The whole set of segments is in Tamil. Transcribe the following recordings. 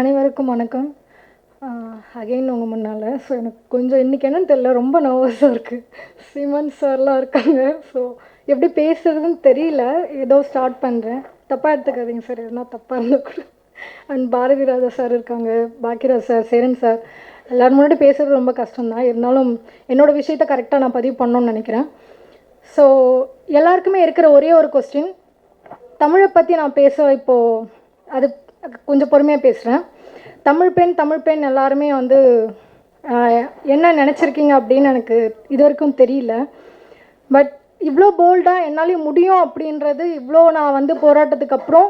அனைவருக்கும் வணக்கம். அகைன் உங்கள் முன்னால். ஸோ எனக்கு கொஞ்சம் இன்றைக்கி என்னன்னு தெரியல. ரொம்ப நர்வஸாக இருக்குது சிமன் சார்லாம் இருக்காங்க. ஸோ எப்படி பேசுறதுன்னு தெரியல. ஏதோ ஸ்டார்ட் பண்ணுறேன் தப்பாக எடுத்துக்காதீங்க சார் எதுனா தப்பாக இருந்தால் கூட. அண்ட் பாரதி ராஜா சார் இருக்காங்க. பாக்கியராஜ் சார் சேரன் சார் எல்லோரும் முன்னாடி பேசுகிறது ரொம்ப கஷ்டம்தான். இருந்தாலும் என்னோடய விஷயத்த கரெக்டாக நான் பதிவு பண்ணோன்னு நினைக்கிறேன். ஸோ எல்லாருக்குமே இருக்கிற ஒரே ஒரு கொஸ்டின் தமிழை பற்றி நான் பேச இப்போது அது கொஞ்சம் பொறுமையாக பேசுகிறேன் தமிழ் பெண் தமிழ் பெண் எல்லாருமே வந்து என்ன நினச்சிருக்கீங்க அப்படின்னு எனக்கு இது வரைக்கும் தெரியல பட் இவ்வளோ போல்டாக என்னாலையும் முடியும் அப்படின்றது இவ்வளோ நான் வந்து போராட்டத்துக்கு அப்புறம்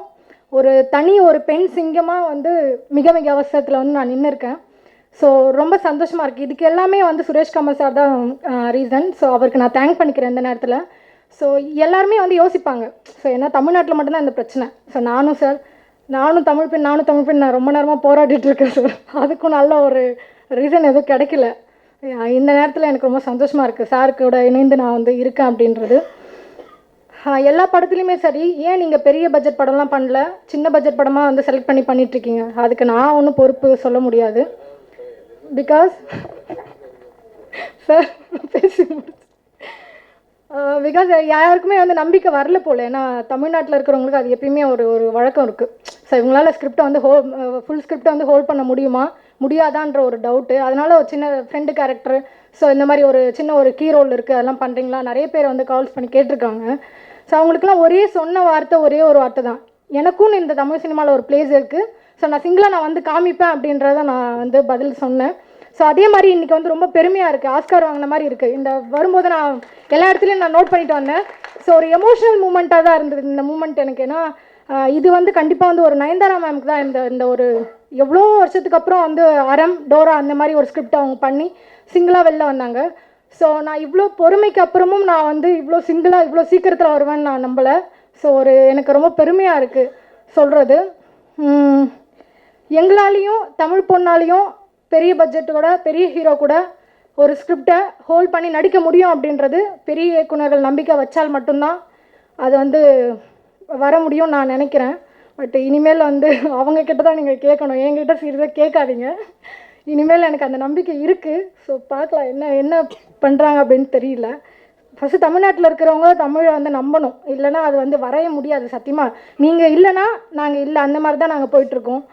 ஒரு தனி ஒரு பெண் சிங்கமாக வந்து மிக மிக அவசரத்தில் வந்து நான் நின்றுருக்கேன் ஸோ ரொம்ப சந்தோஷமாக இருக்குது இதுக்கு எல்லாமே வந்து சுரேஷ் கமல் சார் தான் ரீசன் ஸோ அவருக்கு நான் தேங்க் பண்ணிக்கிறேன் இந்த நேரத்தில். ஸோ எல்லாருமே வந்து யோசிப்பாங்க. ஸோ ஏன்னா தமிழ்நாட்டில் மட்டும்தான் இந்த பிரச்சனை. ஸோ நானும் சார் நானும் தமிழ் பெண் நானும் தமிழ் பெண் நான் ரொம்ப நேரமாக போராடிட்டு இருக்கேன் சார். அதுக்கும் நல்ல ஒரு ரீசன் எதுவும் கிடைக்கல. இந்த நேரத்தில் எனக்கு ரொம்ப சந்தோஷமாக இருக்குது சார் கூட இணைந்து நான் வந்து இருக்கேன் அப்படின்றது. எல்லா படத்துலையுமே சரி ஏன் நீங்கள் பெரிய பட்ஜெட் படம்லாம் பண்ணல? சின்ன பட்ஜெட் படமாக வந்து செலக்ட் பண்ணி பண்ணிகிட்ருக்கீங்க அதுக்கு நான் ஒன்றும் பொறுப்பு சொல்ல முடியாது. பிகாஸ் சார் பேசி பிகாஸ் யாருக்குமே வந்து நம்பிக்கை வரல போல். ஏன்னா தமிழ்நாட்டில் இருக்கிறவங்களுக்கு அது எப்பயுமே ஒரு ஒரு வழக்கம் இருக்குது ஸோ இவங்களால ஸ்கிரிப்டை வந்து ஹோல் ஃபுல் ஸ்கிரிப்டை வந்து ஹோல்ட் பண்ண முடியுமா? முடியாதான்ற ஒரு டவுட்டு அதனால் ஒரு சின்ன ஃப்ரெண்டு கேரக்டர் ஸோ இந்த மாதிரி ஒரு சின்ன ஒரு கீ ரோல் இருக்குது அதெல்லாம் பண்ணுறீங்களா நிறைய பேர் வந்து கால்ஸ் பண்ணி கேட்டிருக்காங்க. ஸோ அவங்களுக்குலாம் ஒரே சொன்ன வார்த்தை ஒரே ஒரு வார்த்தை தான். எனக்கும் இந்த தமிழ் சினிமாவில் ஒரு பிளேஸ் இருக்குது ஸோ நான் சிங்கிளாக நான் வந்து காமிப்பேன் அப்படின்றத நான் வந்து பதில் சொன்னேன். ஸோ அதே மாதிரி இன்றைக்கி வந்து ரொம்ப பெருமையாக இருக்குது ஆஸ்கார் வாங்கின மாதிரி இருக்குது இந்த வரும்போது நான் எல்லா இடத்துலையும் நான் நோட் பண்ணிட்டு வந்தேன். ஸோ ஒரு எமோஷனல் மூமெண்ட்டாக தான் இருந்தது. இந்த மூமெண்ட் எனக்கு. ஏன்னா இது வந்து கண்டிப்பாக வந்து ஒரு நயன்தாரா மேம்க்கு தான் இந்த இந்த ஒரு எவ்வளோ வருஷத்துக்கு அப்புறம் வந்து அறம் டோரா அந்த மாதிரி ஒரு ஸ்கிரிப்ட் அவங்க பண்ணி சிங்கிளாக வெளில வந்தாங்க. ஸோ நான் இவ்வளோ பொறுமைக்கு அப்புறமும் நான் வந்து இவ்வளோ சிங்கிளாக இவ்வளோ சீக்கிரத்தில் வருவேன்னு நான் நம்பலை. ஸோ ஒரு எனக்கு ரொம்ப பெருமையாக இருக்குது சொல்கிறது எங்களாலேயும் தமிழ் பொண்ணாலேயும் பெரிய பட்ஜெட்டோட பெரிய ஹீரோ கூட ஒரு ஸ்கிரிப்டை ஹோல்ட் பண்ணி நடிக்க முடியும் அப்படின்றது பெரிய இயக்குனர்கள் நம்பிக்கை வச்சால் மட்டும்தான். அது வந்து வர முடியும்னு நான் நினைக்கிறேன். பட் இனிமேல் வந்து அவங்கக்கிட்ட தான் நீங்கள் கேட்கணும். என்கிட்ட சீரியஸாக கேட்காதீங்க. இனிமேல் எனக்கு அந்த நம்பிக்கை இருக்குது ஸோ பார்க்கலாம் என்ன என்ன பண்ணுறாங்க அப்படின்னு தெரியல. ஃபஸ்ட்டு தமிழ்நாட்டில் இருக்கிறவங்க தமிழை வந்து நம்பணும். இல்லைன்னா அது வந்து வரைய முடியாது சத்தியமாக நீங்கள் இல்லைன்னா நாங்கள் இல்லை. அந்த மாதிரி தான் நாங்கள் போயிட்டுருக்கோம்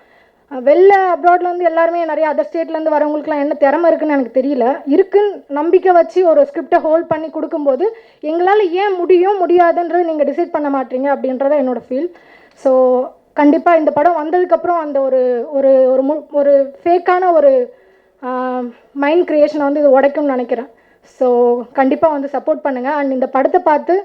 வெளில அப்ராட்லேருந்து எல்லாருமே நிறைய அதர் ஸ்டேட்லேருந்து வரவங்களுக்குலாம் என்ன திறமை இருக்குன்னு எனக்கு தெரியல. இருக்குன்னு நம்பிக்கை வச்சு ஒரு ஸ்கிரிப்டை ஹோல்ட் பண்ணி கொடுக்கும்போது எங்களால் ஏன் முடியும் முடியாதுன்றது நீங்கள் டிசைட் பண்ண மாட்டீங்க அப்படின்றத என்னோட ஃபீல் ஸோ கண்டிப்பாக இந்த படம் வந்ததுக்கப்புறம் அந்த ஒரு ஒரு ஒரு மு ஒரு ஃபேக்கான ஒரு மைண்ட் க்ரியேஷனை வந்து இது உடைக்கும்னு நினைக்கிறேன். ஸோ கண்டிப்பாக வந்து சப்போர்ட் பண்ணுங்கள் அண்ட் இந்த படத்தை பார்த்து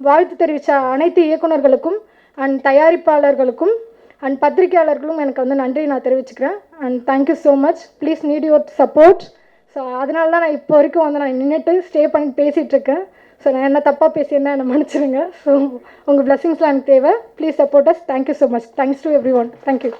வாழ்த்து தெரிவித்த அனைத்து இயக்குனர்களுக்கும் அண்ட் தயாரிப்பாளர்களுக்கும் அண்ட் பத்திரிகையாளர்களும் எனக்கு வந்து நன்றி நான் தெரிவிச்சுக்கிறேன். And thank you so much please need your support so அதனால தான் நான் இப்போ வரைக்கும் வந்து நான் நின்றுட்டு ஸ்டே பண்ணி பேசிகிட்டு இருக்கேன். ஸோ நான் என்ன தப்பாக பேசியிருந்தேன் என்னை மன்னிச்சிருங்க. ஸோ உங்கள் பிளெஸிங்ஸ்லாம் எனக்கு தேவை. Please support us thank you so much thanks to everyone thank you